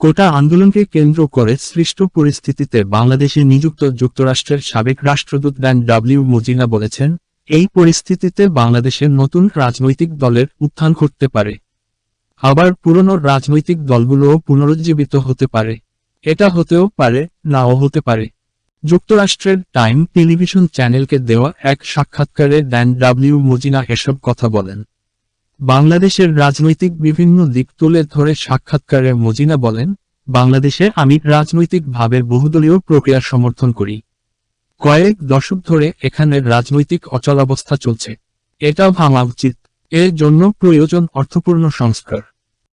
কোটা আন্দোলনকে কেন্দ্র করে সৃষ্ট পরিস্থিতিতে বাংলাদেশে নিযুক্ত যুক্তরাষ্ট্রের সাবেক রাষ্ট্রদূত ড্যান ডাব্লিউ মুজিনা বলেছেন, এই পরিস্থিতিতে বাংলাদেশের নতুন রাজনৈতিক দলের উত্থান ঘটতে পারে। আবার পুরনো রাজনৈতিক দলগুলোও পুনরুজ্জীবিত হতে পারে। এটা হতেও পারে, নাও হতে পারে। যুক্তরাষ্ট্রের টাইম টেলিভিশন চ্যানেলকে দেওয়া এক সাক্ষাৎকারে ড্যান ডাব্লিউ মজিনা এসব কথা বলেন। বাংলাদেশের রাজনৈতিক বিভিন্ন দিক তুলে ধরে সাক্ষাৎকারে মজিনা বলেন, বাংলাদেশে আমি রাজনৈতিকভাবে বহুদলীয় প্রক্রিয়া সমর্থন করি। কয়েক দশক ধরে এখানে রাজনৈতিক অচলাবস্থা চলছে। এটা ভাঙা উচিত। এর জন্য প্রয়োজন অর্থপূর্ণ সংস্কার।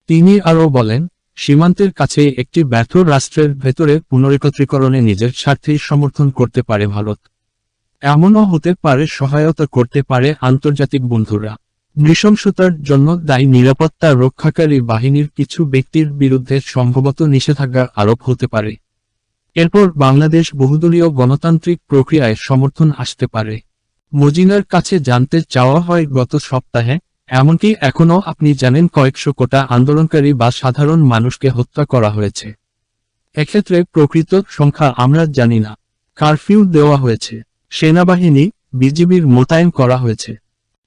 তিনি আরও বলেন, সীমান্তের কাছে একটি ব্যর্থ রাষ্ট্রের ভেতরে পুনরেকত্রীকরণে নিজের স্বার্থেই সমর্থন করতে পারে ভারত। এমনও হতে পারে সহায়তা করতে পারে আন্তর্জাতিক বন্ধুরা। নৃশংসতার জন্য দায়ী নিরাপত্তা রক্ষাকারী বাহিনীর কিছু ব্যক্তির বিরুদ্ধে সম্ভবত নিষেধাজ্ঞা আরোপ হতে পারে। এরপর বাংলাদেশ বহুদলীয় গণতান্ত্রিক প্রক্রিয়ায় সমর্থন আসতে পারে। মজিনার কাছে জানতে চাওয়া হয়, গত সপ্তাহে, এমনকি এখনও আপনি জানেন কয়েকশো কোটা আন্দোলনকারী বা সাধারণ মানুষকে হত্যা করা হয়েছে। এক্ষেত্রে প্রকৃত সংখ্যা আমরা জানি না। কারফিউ দেওয়া হয়েছে। সেনাবাহিনী, বিজিবির মোতায়েন করা হয়েছে।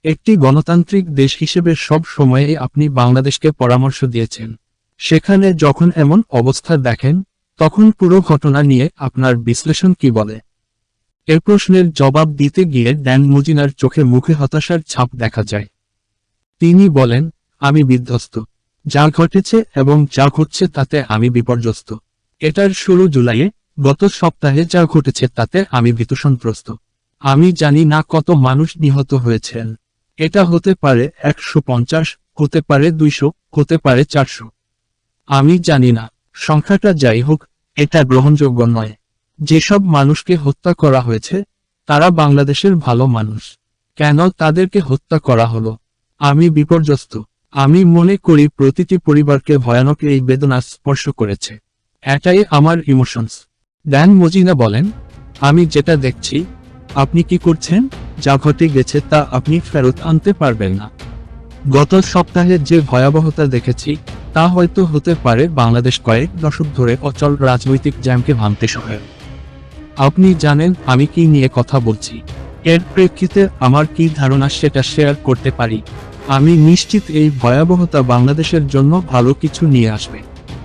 একটি গণতান্ত্রিক দেশ হিসেবে সব সময়ে আপনি বাংলাদেশকে পরামর্শ দিয়েছেন। সেখানে যখন এমন অবস্থা দেখেন, তখন পুরো ঘটনা নিয়ে আপনার বিশ্লেষণ কি বলে? এর প্রশ্নের জবাব দিতে গিয়ে ড্যান মুজিনার চোখে মুখে হতাশার ছাপ দেখা যায়। তিনি বলেন, আমি বিধ্বস্ত। যা ঘটেছে এবং যা ঘটছে তাতে আমি বিপর্যস্ত। এটার শুরু জুলাইয়ে গত সপ্তাহে যা ঘটেছে তাতে আমি ভীতসন্ত্রস্ত। আমি জানি না কত মানুষ নিহত হয়েছেন। এটা হতে পারে একশো পঞ্চাশ, হতে পারে দুইশো, হতে পারে চারশো। আমি জানি না। সংখ্যাটা যাই হোক, এটা গ্রহণযোগ্য নয়। যেসব মানুষকে হত্যা করা হয়েছে, তারা বাংলাদেশের ভালো মানুষ। কেন তাদেরকে হত্যা করা হলো? আমি বিপর্যস্ত। আমি মনে করি প্রতিটি পরিবারকে ভয়ানক এই বেদনা স্পর্শ করেছে। এটাই আমার ইমোশনস ড্যান মজিনা বলেন, আমি যেটা দেখছি আপনি কি করছেন? যা ঘটে গেছে তা আপনি ফেরত আনতে পারবেন না। গত সপ্তাহে যে ভয়াবহতা দেখেছি, তা হয়তো হতে পারে বাংলাদেশ কয়েক দশক ধরে অচল রাজনৈতিক জ্যামকে ভাঙতে সহায়ক। আপনি জানেন আমি কি নিয়ে কথা বলছি। এর প্রেক্ষিতে আমার কি ধারণা সেটা শেয়ার করতে পারি। আমি নিশ্চিত এই ভয়াবহতা বাংলাদেশের জন্য ভালো কিছু নিয়ে আসবে।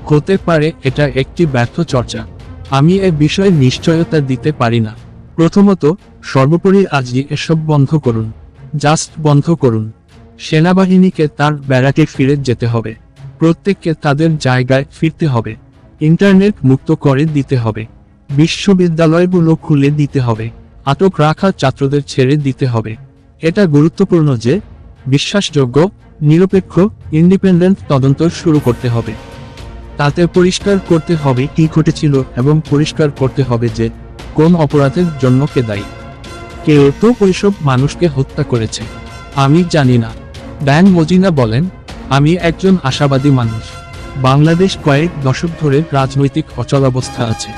হতে পারে এটা একটি ব্যর্থ চর্চা। আমি এ বিষয়ে নিশ্চয়তা দিতে পারি না। প্রথমত, সর্বোপরি আজই এসব বন্ধ করুন। জাস্ট বন্ধ করুন। সেনাবাহিনীকে তার ব্যারাকে ফিরে যেতে হবে। প্রত্যেককে তাদের জায়গায় ফিরতে হবে। ইন্টারনেট মুক্ত করে দিতে হবে। বিশ্ববিদ্যালয়গুলো খুলে দিতে হবে। আটক রাখা ছাত্রদের ছেড়ে দিতে হবে। এটা গুরুত্বপূর্ণ যে, বিশ্বাসযোগ্য, নিরপেক্ষ, ইন্ডিপেন্ডেন্ট তদন্ত শুরু করতে হবে। তাতে পরিষ্কার করতে হবে কি ঘটেছিল এবং পরিষ্কার করতে হবে যে কোন অপরাধের জন্য কে দায়ী? কেউ তো ওইসব মানুষকে হত্যা করেছে। আমি জানি না। ড্যান মজিনা বলেন, আমি একজন আশাবাদী মানুষ। বাংলাদেশ কয়েক দশক ধরে রাজনৈতিক অচলাবস্থা আছে।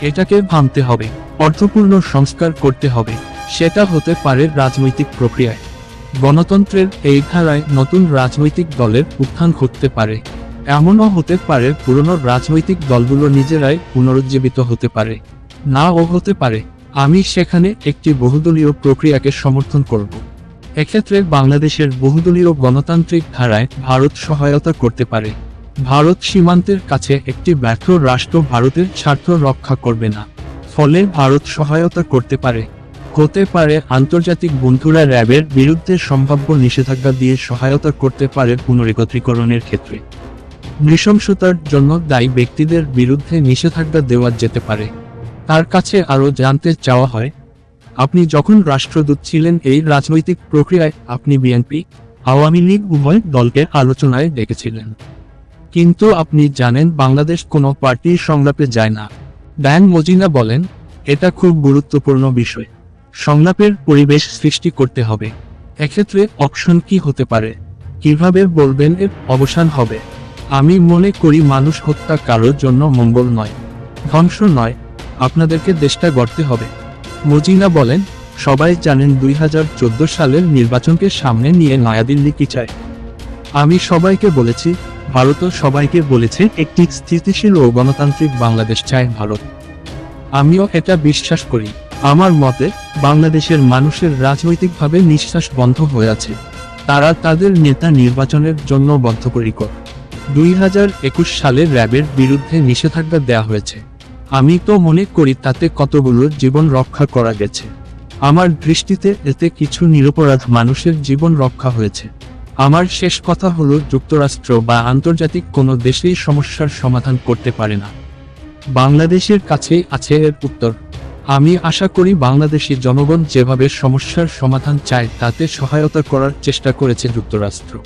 এটাকে ভাঙতে হবে, অর্থপূর্ণ সংস্কার করতে হবে। সেটা হতে পারে রাজনৈতিক প্রক্রিয়ায়। গণতন্ত্রের এই ধারায় নতুন রাজনৈতিক দলের উত্থান ঘটতে পারে। এমনও হতে পারে পুরনো রাজনৈতিক দলগুলো নিজেরাই পুনরুজ্জীবিত হতে পারে। নাও হতে পারে। আমি সেখানে একটি বহুদলীয় প্রক্রিয়াকে সমর্থন করব। এক্ষেত্রে বাংলাদেশের বহুদলীয় গণতান্ত্রিক ধারায় ভারত সহায়তা করতে পারে। ভারত সীমান্তের কাছে একটি ব্যর্থ রাষ্ট্র ভারতের স্বার্থ রক্ষা করবে না। ফলে ভারত সহায়তা করতে পারে। হতে পারে আন্তর্জাতিক বন্ধুরা র্যাবের বিরুদ্ধে সম্ভাব্য নিষেধাজ্ঞা দিয়ে সহায়তা করতে পারে পুনরেকত্রীকরণের ক্ষেত্রে। নৃশংসতার জন্য দায়ী ব্যক্তিদের বিরুদ্ধে নিষেধাজ্ঞা দেওয়া যেতে পারে। তার কাছে আরও জানতে চাওয়া হয়, আপনি যখন রাষ্ট্রদূত ছিলেন এই রাজনৈতিক প্রক্রিয়ায়, আপনি বিএনপি আওয়ামী লীগ উভয় দলকে আলোচনায় ডেকেছিলেন কিন্তু আপনি জানেন বাংলাদেশ কোনো পার্টির সংলাপে যায় না। ড্যান মজিনা বলেন, এটা খুব গুরুত্বপূর্ণ বিষয়। সংলাপের পরিবেশ সৃষ্টি করতে হবে। এক্ষেত্রে অপশন কি হতে পারে? কীভাবে বলবেন এর অবসান হবে? আমি মনে করি মানুষ হত্যা কারোর জন্য মঙ্গল নয়, ধ্বংস নয়। আপনাদেরকে দেশটা গড়তে হবে। মজিনা বলেন, সবাই জানেন দুই হাজার চোদ্দ সালের নির্বাচনকে সামনে নিয়ে নয়াদিল্লি কি চায়। আমি সবাইকে বলেছি ভারতও সবাইকে বলেছে, একটি স্থিতিশীল ও গণতান্ত্রিক বাংলাদেশ চায় ভারত। আমিও এটা বিশ্বাস করি। আমার মতে, বাংলাদেশের মানুষের রাজনৈতিকভাবে নিঃশ্বাস বন্ধ হয়ে আছে। তারা তাদের নেতা নির্বাচনের জন্য বদ্ধপরিকর। দুই হাজার একুশ সালে র্যাবের বিরুদ্ধে নিষেধাজ্ঞা দেওয়া হয়েছে। আমি তো মনে করি তাতে কতগুলো জীবন রক্ষা করা গেছে। আমার দৃষ্টিতে এতে কিছু নিরপরাধ মানুষের জীবন রক্ষা হয়েছে। আমার শেষ কথা হলো যুক্তরাষ্ট্র বা আন্তর্জাতিক কোনো দেশেই সমস্যার সমাধান করতে পারে না। বাংলাদেশের কাছেই আছে এর উত্তর। আমি আশা করি বাংলাদেশি জনগণ যেভাবে সমস্যার সমাধান চায় তাতে সহায়তা করার চেষ্টা করেছে যুক্তরাষ্ট্র।